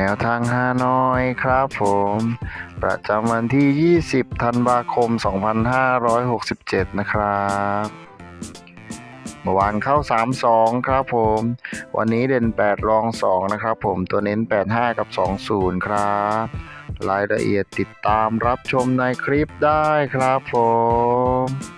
แนวทางฮานอยครับผม ประจำวันที่ 20 ธันวาคม 2567 นะครับเมื่อวานเข้า 3-2 ครับผม วันนี้เด่น 8 รอง 2 นะครับผมตัวเน้น 85 กับ 20 ครับ รายละเอียดติดตามรับชมในคลิปได้ครับผม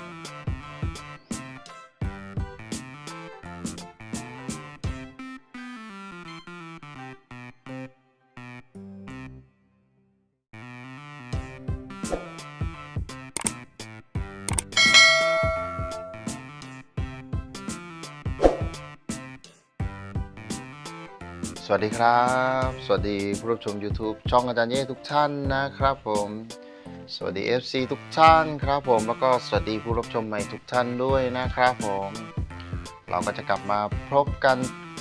วัสดีครับ สวัสดีผู้รับชม YouTube ช่องอาจารย์เย่ทุกท่านนะครับผม สวัสดี FC ทุกท่านครับผม แล้วก็สวัสดีผู้รับชมใหม่ทุกท่านด้วยนะครับผม เราก็จะกลับมาพบกัน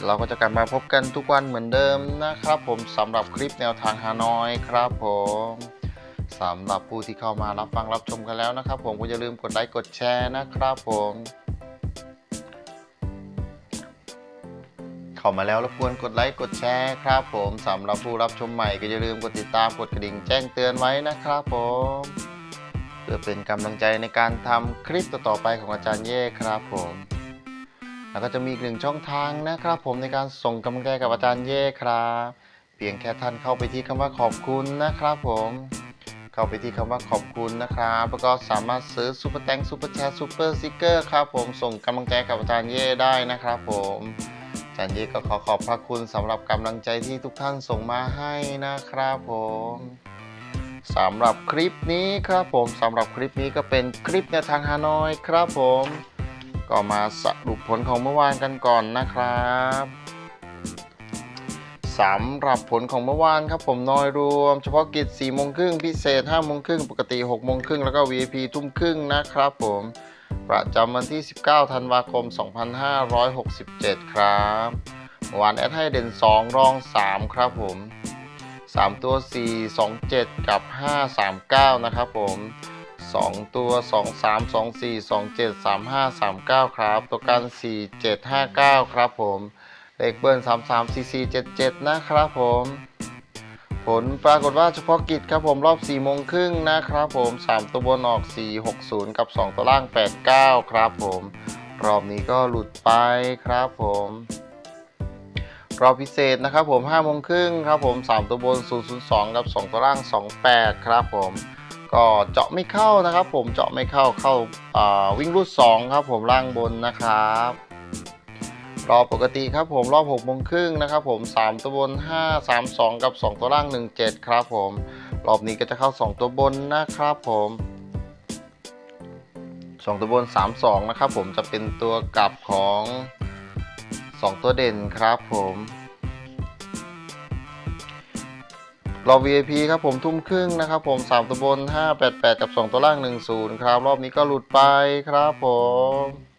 เราก็จะกลับมาพบกันทุกวันเหมือนเดิมนะครับผมสำหรับคลิปแนวทางฮานอยครับผมสำหรับผู้ที่เข้ามารับฟังรับชมกันแล้วนะครับ ผมก็อย่าลืมกดไลค์กดแชร์นะครับผม เข้ามาแล้วรบกวนกดไลค์กดแชร์ครับผมสำหรับผู้รับชมใหม่ก็อย่าลืมกดติดตามกดกระดิ่งแจ้งเตือนไว้นะครับผม เพื่อเป็นกำลังใจในการทำคลิปต่อๆไปของอาจารย์เย่ครับผมแล้วก็จะมีอีกหนึ่งช่องทางนะครับ ผมในการส่งกำลังใจกับอาจารย์เย่ครับ เพียงแค่ท่านเข้าไปที่คำว่าขอบคุณนะครับ ผม เข้าไปที่คำว่าขอบคุณนะครับแล้วก็สามารถซื้อซูเปอร์แตงซูเปอร์แชร์ซูเปอร์ซิกเกอร์ครับผมส่งกำลังใจกับอาจารย์เย่ได้นะครับ ผม จารย์ยี่ก็ขอขอบพระคุณสำหรับกำลังใจที่ทุกท่านส่งมาให้นะครับผมสำหรับคลิปนี้ครับผมสำหรับคลิปนี้ก็เป็นคลิปแนทางฮานอยครับผม ก็มาสรุปผลของเมื่อวานกันก่อนนะครับสำหรับผลของเมื่อวานครับผมน้อยรวม เฉพาะกิจ4โมงครึ่งพิเศษ5โมงครึ่งปกติ6โมงครึ่งแล้วก็ VIP ทุ่มครึ่งนะครับผม ประจำวันที่ 19 ธันวาคม 2567 ครับเมื่อวานแอดให้เด่น 2 รอง 3 ครับผม 3 ตัว 4 2 7 กับ 5 3 9 นะครับผม 2 ตัว 2 3 2 4 2 7 3 5 3 9 ครับ ตัวกัน 4 7 5 9 ครับผม เลขเบิ้ล3 3 4 4 7 7 นะครับผม ลปรากฏว่าเฉพาะกิจครับผมรอบ4โมงครึ่งนะครับผม 3 ตัวบนออก 4 6 0 กับ 2 ตัวล่าง 8 9 ครับผม รอบนี้ก็หลุดไปครับผม รอบพิเศษนะครับผม5โมงครึ่งครับผม 3 ตัวบน 002 กับ 2 ตัวล่าง 28 ครับผมก็เจาะไม่เข้านะครับผมเจาะไม่เข้าเข้าอ่าวิ่งรูด2ครับผมล่างบนนะครับ รอบปกติครับผมรอบ6โมงครึ่งนะครับผม 3 ตัวบน 5 3 2 กับ 2 ตัวล่าง 1 7 ครับผม รอบนี้ก็จะเข้า 2 ตัวบนนะครับผม 2 ตัวบน 3 2 นะครับผมจะเป็นตัวกลับของ 2 ตัวเด่นครับผมรอบ VIP ครับผมทุ่มครึ่งนะครับผม 3 ตัวบน 5 8 8 กับ 2 ตัวล่าง 1 0 ครับ รอบนี้ก็หลุดไปครับผม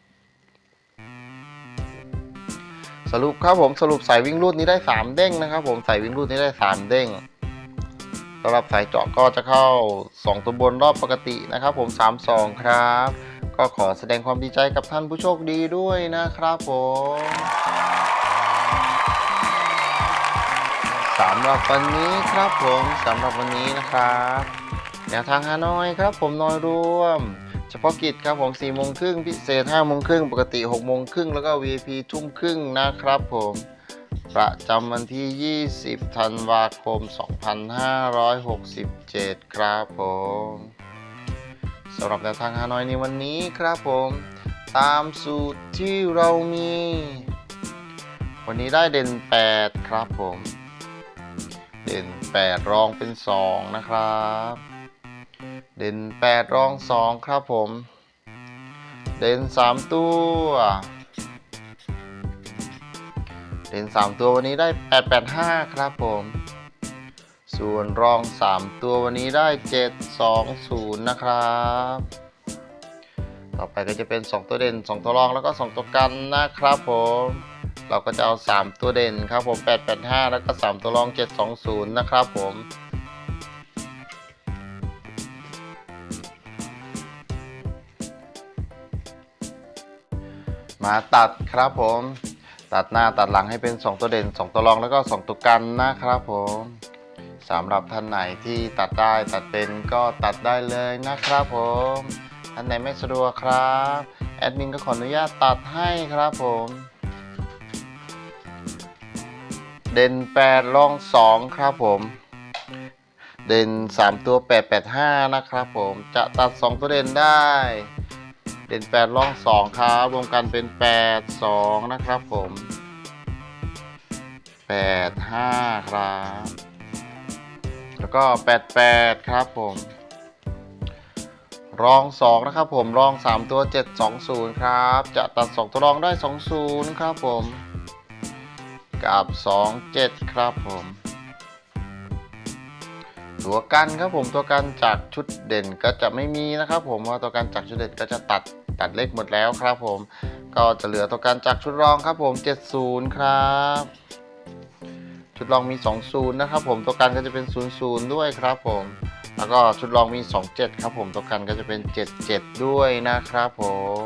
สรุปครับผมสรุปสายวิ่งรูดนี้ได้ 3 เด้งนะครับผมสายวิ่งรูดนี้ได้ 3 เด้งสำหรับสายเจาะก็จะเข้า 2 ตัวบนรอบปกตินะครับผม 3 2 ครับ ก็ขอแสดงความดีใจกับท่านผู้โชคดีด้วยนะครับผมสำหรับวันนี้ครับผมสำหรับวันนี้นะครับแนวทางฮานอยครับผมนอยรวม เฉพาะกิจครับผม4โมงครึ่งพิเศษ5โมงครึ่งปกติ6โมงครึ่งแล้วก็ VIP ทุ่มครึ่งนะครับผมประจำวันที่ 20 ธันวาคม 2567 ครับผมสำหรับแนวทางฮานอยในวันนี้ครับผม ตามสูตรที่เรามี วันนี้ได้เด่น 8 ครับผม เด่น 8 รองเป็น 2 นะครับ เด่น8รอง 2 ครับผม เด่น 3 ตัว เด่น 3 ตัววันนี้ได้ 885 ครับผม ส่วนรอง 3 ตัววันนี้ได้ 720 นะครับ ต่อไปก็จะเป็น 2 ตัวเด่น 2 ตัวรองแล้วก็ 2 ตัวกันนะครับผมเราก็จะเอา 3 ตัวเด่นครับผม 885 แล้วก็ 3 ตัวรอง 720 นะครับผม มาตัดครับผม ตัดหน้าตัดหลังให้เป็น 2 ตัวเด่น 2 ตัวรองแล้วก็ 2 ตัวกันนะครับผมสำหรับท่านไหนที่ตัดได้ตัดเป็นก็ตัดได้เลยนะครับผมท่านไหนไม่สะดวกครับแอดมินก็ขออนุญาตตัดให้ครับผมเด่น8รอง 2 ครับผม เด่น 3 ตัว 885 นะครับผม จะตัด 2 ตัวเด่นได้ เด่น8รอง2ครับรวมกันเป็น 8 2 นะครับผม 8 5 ครับ แล้วก็ 8 8 ครับผม รอง 2 นะครับผม รอง 3 ตัว 720 ครับ จะตัด 2 ตัวรองได้ 20 ครับผม กับ 27 ครับผม ตัวกันครับผมตัวกันจากชุดเด่นก็จะไม่มีนะครับผมว่าตัวกันจากชุดเด่นก็จะตัดตัดเลขหมดแล้วครับผม ก็จะเหลือตัวกันจากชุดรองครับผม 70 ครับ ชุดรองมี 20 นะครับผมตัวกันก็จะเป็น 00 ด้วยครับผมแล้วก็ชุดรองมี 27 ครับผมตัวกันก็จะเป็น 77 ด้วยนะครับผม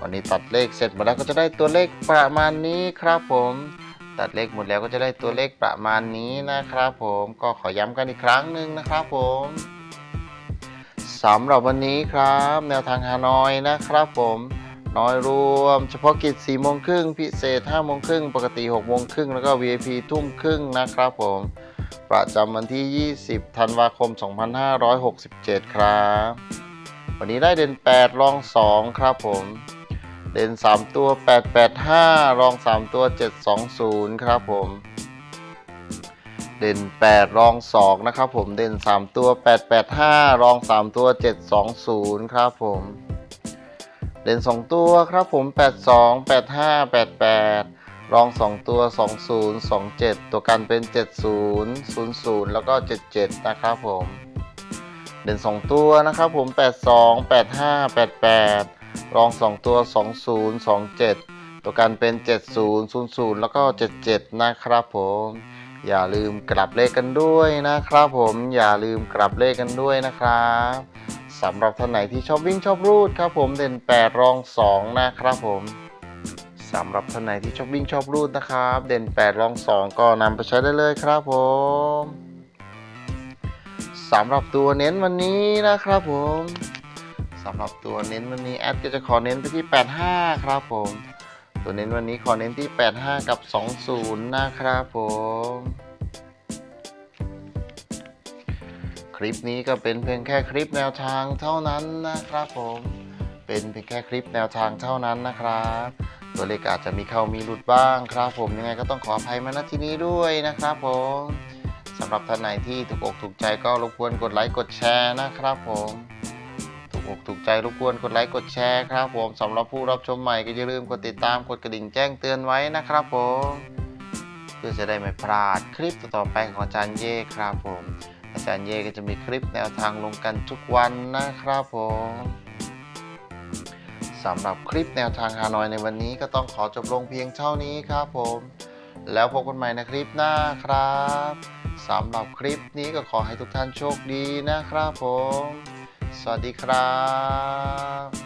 วันนี้ตัดเลขเสร็จหมดแล้วก็จะได้ตัวเลขประมาณนี้ครับผม ตัดเลขหมดแล้วก็จะได้ตัวเลขประมาณนี้นะครับผมก็ขอย้ำกันอีกครั้งหนึ่งนะครับผมสำหรับวันนี้ครับ แนวทางฮานอยนะครับผมน้อยรวม เฉพาะกิจ4โมงครึ่งพิเศษ5โมงครึ่งปกติ6โมงครึ่งแล้วก็ VIP ทุ่มครึ่งนะครับผม ประจำวันที่ 20 ธันวาคม 2567 ครับ วันนี้ได้เด่น 8 รอง 2 ครับผม เด่น 3 ตัว 885 รอง 3 ตัว 720 ครับผม เด่น 8 รอง 2 นะครับผม เด่น 3 ตัว 885 รอง 3 ตัว 720 ครับผม เด่น 2 ตัวครับผม 82 85 88 รอง 2 ตัว 20 27 ตัวกันเป็น 70 00 แล้วก็ 77 นะครับผม เด่น 2 ตัวนะครับผม 82 85 88 รอง 2 ตัว 20 27 ตัวกันเป็น 70 00 แล้วก็ 77 นะครับผม อย่าลืมกลับเลขกันด้วยนะครับผมอย่าลืมกลับเลขกันด้วยนะครับสำหรับท่านไหนที่ชอบวิ่งชอบรูดครับผมเด่น 8 รอง 2 นะครับผมสำหรับท่านไหนที่ชอบวิ่งชอบรูดนะครับ เด่น 8 รอง 2 ก็นำไปใช้ได้เลยครับผมสำหรับตัวเน้นวันนี้นะครับผม สำหรับตัวเน้นวันนี้แอดก็จะขอเน้นไปที่ 85 ครับผม ตัวเน้นวันนี้ขอเน้นที่ 85 กับ 20 นะครับผมคลิปนี้ก็เป็นเพียงแค่คลิปแนวทางเท่านั้นนะครับผม เป็นเพียงแค่คลิปแนวทางเท่านั้นนะครับ ตัวเลขอาจจะมีเข้ามีหลุดบ้างครับผมยังไงก็ต้องขออภัยมาณที่นี้ด้วยนะครับผมสำหรับท่านไหนที่ถูกอกถูกใจก็รบกวนกดไลค์กดแชร์นะครับผม อกถูกใจรบกวนกดไลค์กดแชร์ครับผมสำหรับผู้รับชมใหม่ก็อย่าลืมกดติดตามกดกระดิ่งแจ้งเตือนไว้นะครับผมเพื่อจะได้ไม่พลาดคลิปต่อไปของอาจารย์เย่ครับผม อาจารย์เย่ก็จะมีคลิปแนวทางลงกันทุกวันนะครับผมสำหรับคลิปแนวทางฮานอยในวันนี้ก็ต้องขอจบลงเพียงเท่านี้ครับผม แล้วพบกันใหม่ในคลิปหน้าครับสำหรับคลิปนี้ก็ขอให้ทุกท่านโชคดีนะครับผม สวัสดีครับ